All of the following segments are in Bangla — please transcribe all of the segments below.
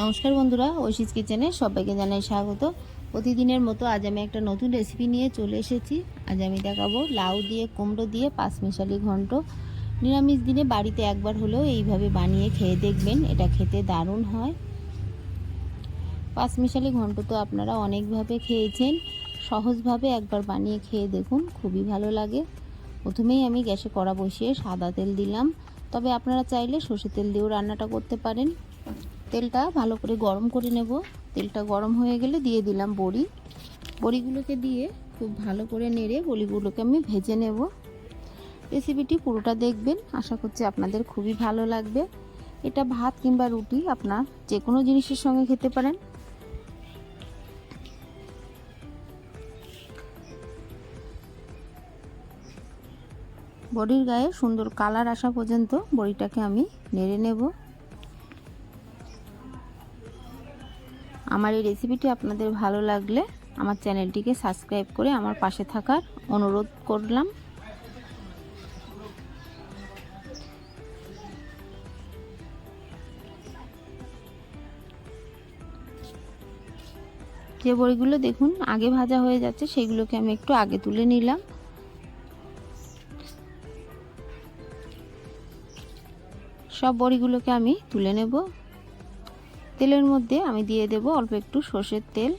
নমস্কার বন্ধুরা ঐশিস কিচেনে সবাইকে জানাই স্বাগত। প্রতিদিনের মতো আজ আমি একটা নতুন রেসিপি নিয়ে চলে এসেছি। আজ আমি দেখাবো লাউ দিয়ে, কুমড়ো দিয়ে পাঁচমিশালি ঘন্ট। নিরামিষ দিনে বাড়িতে একবার হলেও এইভাবে বানিয়ে খেয়ে দেখবেন, এটা খেতে দারুণ হয়। পাঁচমিশালি ঘন্ট তো আপনারা অনেকভাবে খেয়েছেন। সহজভাবে একবার বানিয়ে খেয়ে দেখুন, খুবই ভালো লাগে। প্রথমেই আমি গ্যাসে কড়া বসিয়ে সাদা তেল দিলাম। তবে আপনারা চাইলে সর্ষে তেল দিয়েও রান্নাটা করতে পারেন। তেলটা ভালো করে গরম করে নেব। তেলটা গরম হয়ে গেলে দিয়ে দিলাম বড়ি। বড়িগুলোকে দিয়ে খুব ভালো করে নেড়ে বড়িগুলোকে আমি ভেজে নেব। রেসিপিটি পুরোটা দেখবেন, আশা করছি আপনাদের খুবই ভালো লাগবে। এটা ভাত কিংবা রুটি, আপনার যে কোনো জিনিসের সঙ্গে খেতে পারেন। বড়ির গায়ে সুন্দর কালার আসা পর্যন্ত বড়িটাকে আমি নেড়ে নেব। আমার এই রেসিপিটি আপনাদের ভালো লাগলে আমার চ্যানেলটিকে সাবস্ক্রাইব করে আমার পাশে থাকার অনুরোধ করলাম। যে বড়িগুলো দেখুন, আগে ভাজা হয়ে যাচ্ছে, সেগুলোকে আমি একটু আগে তুলে নিলাম। সব বড়িগুলোকে আমি তুলে নেব। তেলের মধ্যে আমি দিয়ে দেব অল্প একটু সর্ষের তেল।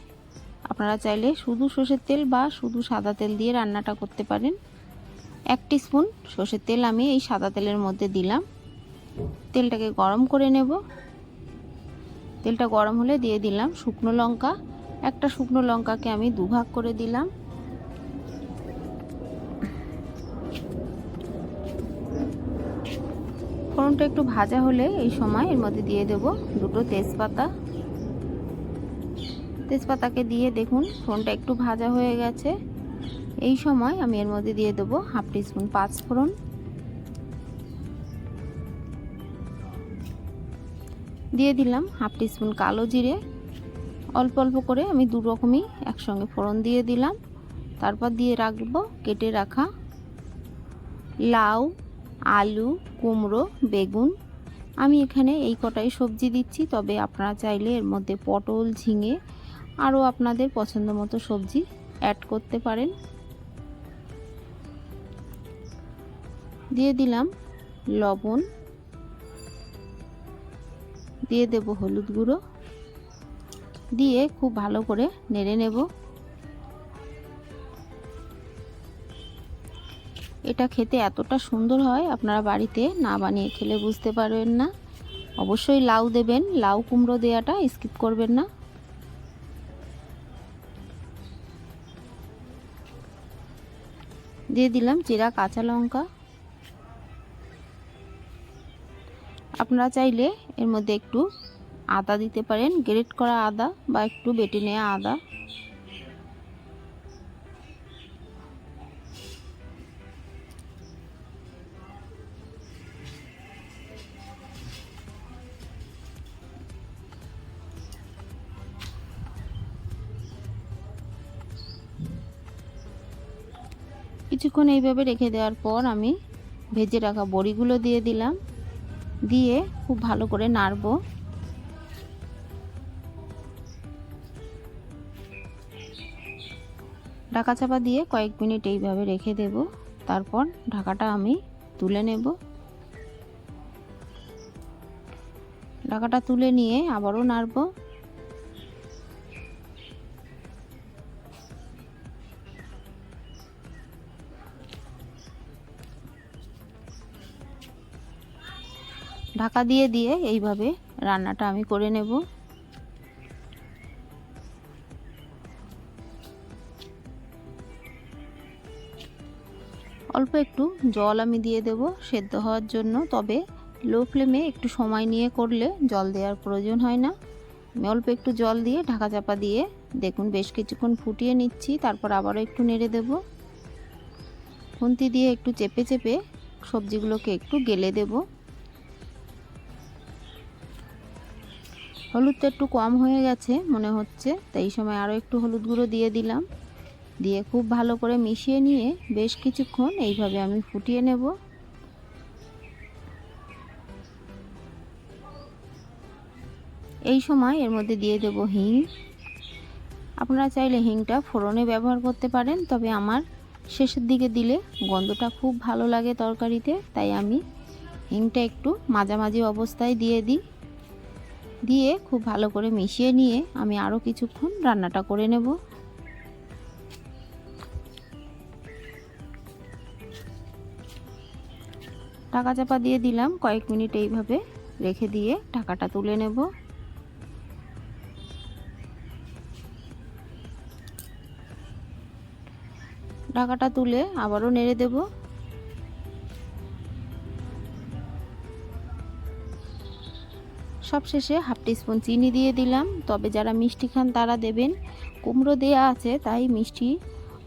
আপনারা চাইলে শুধু সর্ষের তেল বা শুধু সাদা তেল দিয়ে রান্নাটা করতে পারেন। এক স্পুন সর্ষের তেল আমি এই সাদা তেলের মধ্যে দিলাম। তেলটাকে গরম করে নেব। তেলটা গরম হলে দিয়ে দিলাম শুকনো লঙ্কা। একটা শুকনো লঙ্কাকে আমি দুভাগ করে দিলাম। ফোড়নটা একটু ভাজা হলে এই সময় এর মধ্যে দিয়ে দেব দুটো তেজপাতা। তেজপাতাকে দিয়ে দেখুন, ফোড়নটা একটু ভাজা হয়ে গেছে। এই সময় আমি এর মধ্যে দিয়ে দেব হাফ টিস্পুন পাঁচ ফোড়ন। দিয়ে দিলাম হাফ টিস্পুন কালো জিরে। অল্প অল্প করে আমি দু রকমই একসঙ্গে ফোড়ন দিয়ে দিলাম। তারপর দিয়ে রাখব কেটে রাখা লাউ। আলু, কুমড়ো, বেগুন। আমি এখানে এই কটাই সবজি দিচ্ছি, তবে আপনারা চাইলে এর মধ্যে পটল, ঝিঙে, আরও আপনাদের পছন্দ মতো সবজি অ্যাড করতে পারেন। দিয়ে দিলাম লবণ। দিয়ে দেব হলুদ গুঁড়ো। দিয়ে খুব ভালো করে নেড়ে নেব। এটা খেতে এতটা সুন্দর হয়, আপনারা বাড়িতে না বানিয়ে খেলে বুঝতে পারবেন না। অবশ্যই লাউ দেবেন, লাউ কুমড়ো দেওয়াটা স্কিপ করবেন না। দিয়ে দিলাম জিরা কাঁচা লঙ্কা। আপনারা চাইলে এর মধ্যে একটু আদা দিতে পারেন, গ্রেট করা আদা বা একটু বেটে নেওয়া আদা। কিছুক্ষণ এইভাবে রেখে দেওয়ার পর আমি ভেজে রাখা বড়িগুলো দিয়ে দিলাম। দিয়ে খুব ভালো করে নাড়ব। ঢাকা চাপা দিয়ে কয়েক মিনিট এইভাবে রেখে দেব। তারপর ঢাকাটা আমি তুলে নেব। ঢাকাটা তুলে নিয়ে আবারও নাড়বো। ঢাকা দিয়ে দিয়ে এইভাবে রান্নাটা আমি করে নেব। অল্প একটু জল আমি দিয়ে দেব সেদ্ধ হওয়ার জন্য, তবে লো ফ্লেমে একটু সময় নিয়ে করলে জল দেওয়ার প্রয়োজন হয় না। আমি অল্প একটু জল দিয়ে ঢাকা চাপা দিয়ে দেখুন বেশ কিছুক্ষণ ফুটিয়ে নিচ্ছি, তারপর আবারও একটু নেড়ে দেব। খুন্তি দিয়ে একটু চেপে চেপে সবজিগুলোকে একটু গেলে দেবো। হলুদটা একটু কম হয়ে গেছে মনে হচ্ছে, তাই এই সময় আরও একটু হলুদ গুঁড়ো দিয়ে দিলাম। দিয়ে খুব ভালো করে মিশিয়ে নিয়ে বেশ কিছুক্ষণ এইভাবে আমি ফুটিয়ে নেব। এই সময় এর মধ্যে দিয়ে দেব হিং। আপনারা চাইলে হিংটা ফোড়নে ব্যবহার করতে পারেন, তবে আমার শেষের দিকে দিলে গন্ধটা খুব ভালো লাগে তরকারিতে, তাই আমি হিংটা একটু মাঝামাঝি অবস্থায় দিয়ে দিই। দিয়ে খুব ভালো করে মিশিয়ে নিয়ে আমি আরও কিছুক্ষণ রান্নাটা করে নেব। টাকা চাপা দিয়ে দিলাম কয়েক মিনিট এইভাবে রেখে দিয়ে টাকাটা তুলে নেব। ঢাকাটা তুলে আবারও নেড়ে দেব। সবশেষে হাফ টিস্পুন চিনি দিয়ে দিলাম। তবে যারা মিষ্টি খান তারা দেবেন। কুমড়ো দেয়া আছে, তাই মিষ্টি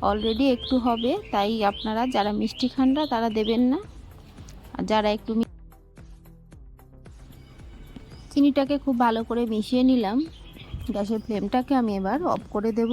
অলরেডি একটু হবে। তাই আপনারা যারা মিষ্টি খানরা, তারা দেবেন না। আর যারা একটু চিনিটাকে খুব ভালো করে মিশিয়ে নিলাম। গ্যাসের ফ্লেমটাকে আমি এবার অফ করে দেব।